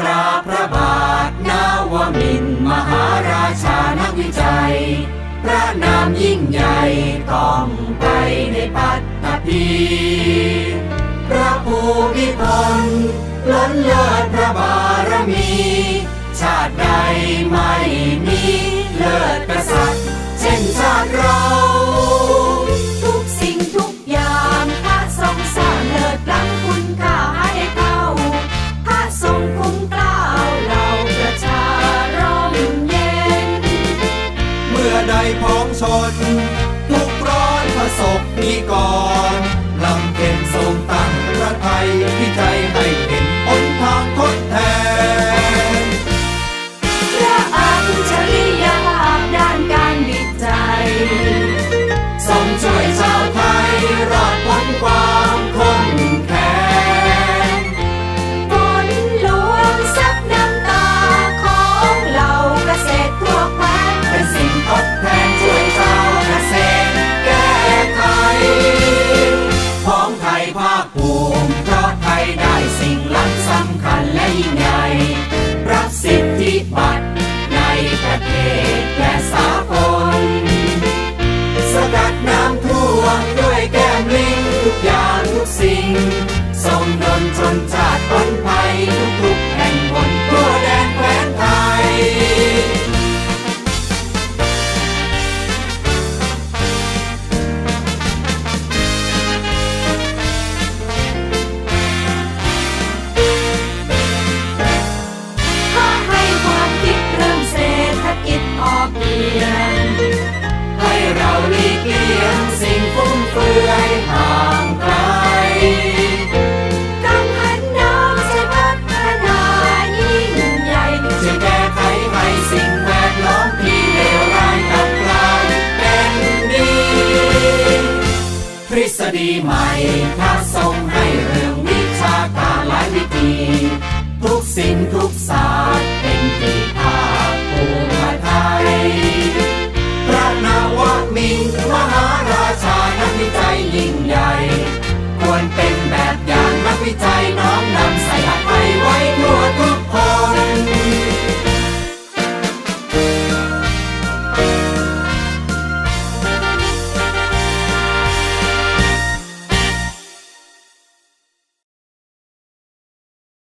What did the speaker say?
กราบพระบาท นาวมินมหาราชานักวิจัย พระนามยิ่งใหญ่ต้องไปในปัตตภีพระภูมิพลล้นเลิศพระบารมี ชาติใดไม่มีเลิศกษัตริ พ้องชน ทุกร้อนประสบนิกร ดีใหม่พระทรงให้เรื่องวิชาการหลายวิธี ทุกสิ่งทุกศาสตร์เป็นที่ภาคภูมิไทยพระนาวมินมหาราชานักวิจัยยิ่งใหญ่ ควรเป็นแบบอย่างนักวิจัยน้อย